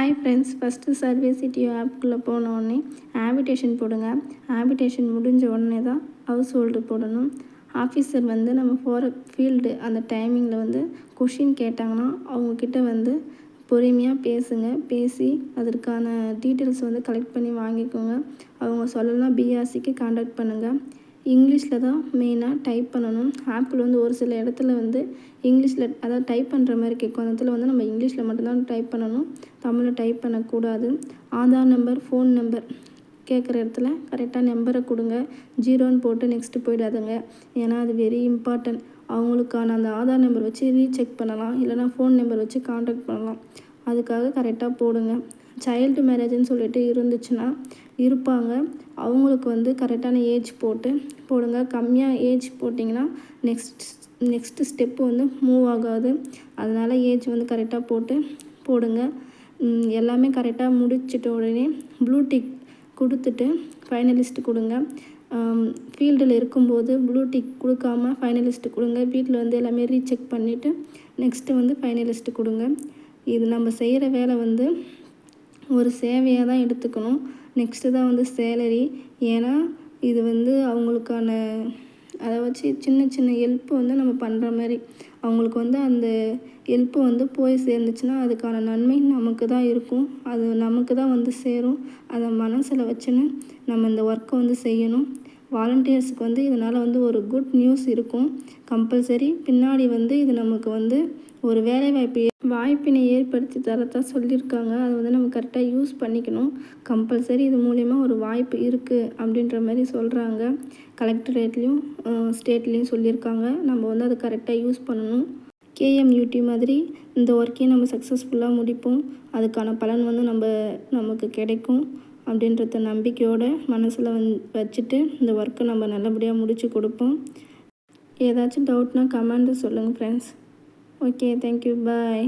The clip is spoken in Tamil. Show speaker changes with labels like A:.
A: ஹாய் ஃப்ரெண்ட்ஸ் ஃபஸ்ட்டு சர்வே சிட்டியோ ஆப்புக்குள்ளே போன உடனே ஆபிடேஷன் போடுங்க. ஆபிடேஷன் முடிஞ்ச உடனே தான் ஹவுஸ் ஹோல்டு போடணும். ஆஃபீஸர் வந்து நம்ம போகிற ஃபீல்டு அந்த டைமிங்கில் வந்து கொஷின் கேட்டாங்கன்னா அவங்கக்கிட்ட வந்து பொறுமையாக பேசுங்க. பேசி அதற்கான டீட்டெயில்ஸ் வந்து கலெக்ட் பண்ணி வாங்கிக்கோங்க. அவங்க சொல்லலாம் பிஆர்சிக்கு காண்டாக்ட் பண்ணுங்கள் இங்கிலீஷில் தான் மெயினாக டைப் பண்ணணும். ஆப்பில் வந்து ஒரு சில இடத்துல வந்து இங்கிலீஷில் அதாவது டைப் பண்ணுற மாதிரி கேட்கும் அந்த இடத்துல வந்து நம்ம இங்கிலீஷில் மட்டும்தான் டைப் பண்ணணும். தமிழில் டைப் பண்ணக்கூடாது. ஆதார் நம்பர் ஃபோன் நம்பர் கேட்குற இடத்துல கரெக்டாக நம்பரை கொடுங்க. ஜீரோன்னு போட்டு நெக்ஸ்ட்டு போயிடாதுங்க. ஏன்னா அது வெரி இம்பார்ட்டன்ட் அவங்களுக்கான அந்த ஆதார் நம்பர் வச்சு ரீசெக் பண்ணலாம். இல்லைனா ஃபோன் நம்பர் வச்சு காண்டாக்ட் பண்ணலாம். அதுக்காக கரெக்டாக போடுங்க. சைல்டு மேரேஜ்னு சொல்லிட்டு இருந்துச்சுன்னா இருப்பாங்க. அவங்களுக்கு வந்து கரெக்டான ஏஜ் போட்டு போடுங்க. கம்மியாக ஏஜ் போட்டிங்கன்னா நெக்ஸ்ட் நெக்ஸ்ட்டு ஸ்டெப்பு வந்து மூவ் ஆகாது. அதனால் ஏஜ் வந்து கரெக்டாக போட்டு போடுங்க. எல்லாமே கரெக்டாக முடிச்சிட்ட உடனே ப்ளூ டிக் கொடுத்துட்டு ஃபைனலிஸ்ட்டு கொடுங்க. ஃபீல்டில் இருக்கும்போது ப்ளூ டிக் கொடுக்காம ஃபைனலிஸ்ட்டு கொடுங்க. வீட்டில் வந்து எல்லாமே ரீசெக் பண்ணிவிட்டு நெக்ஸ்ட்டு வந்து ஃபைனலிஸ்ட்டு கொடுங்க. இது நம்ம செய்கிற வேலை வந்து ஒரு சேவையாக தான் எடுத்துக்கணும். நெக்ஸ்ட்டு தான் வந்து சேலரி ஏன்னா இது வந்து அவங்களுக்கான அதை வச்சு சின்ன சின்ன ஹெல்ப்பு வந்து நம்ம பண்ணுற மாதிரி. அவங்களுக்கு வந்து அந்த ஹெல்ப்பு வந்து போய் சேர்ந்துச்சுன்னா அதுக்கான நன்மை நமக்கு தான் இருக்கும். அது நமக்கு தான் வந்து சேரும். அதை மனசில் வச்சுன்னு நம்ம இந்த ஒர்க்கை வந்து செய்யணும். வாலண்டியர்ஸுக்கு வந்து இதனால் வந்து ஒரு குட் நியூஸ் இருக்கும். கம்பல்சரி பின்னாடி வந்து இது நமக்கு வந்து ஒரு வேலைவாய்ப்பு வாய்ப்பினை ஏற்படுத்தி தரத்தான் சொல்லியிருக்காங்க. அதை வந்து நம்ம கரெக்டாக யூஸ் பண்ணிக்கணும். கம்பல்சரி இது மூலயமா ஒரு வாய்ப்பு இருக்குது அப்படின்ற மாதிரி சொல்கிறாங்க கலெக்டரேட்லேயும் ஸ்டேட்லேயும் சொல்லியிருக்காங்க. நம்ம வந்து அதை கரெக்டாக யூஸ் பண்ணணும். கேஎம்யூடி மாதிரி இந்த ஒர்க்கையும் நம்ம சக்ஸஸ்ஃபுல்லாக முடிப்போம். அதுக்கான பலன் வந்து நம்ம நமக்கு கிடைக்கும். அப்படின்றத நம்பிக்கையோடு மனசில் வந் வச்சுட்டு இந்த ஒர்க்கை நம்ம நல்லபடியாக முடித்து கொடுப்போம். ஏதாச்சும் டவுட்னா கமெண்ட்டு சொல்லுங்கள் ஃப்ரெண்ட்ஸ் ஓகே தேங்க்யூ பாய்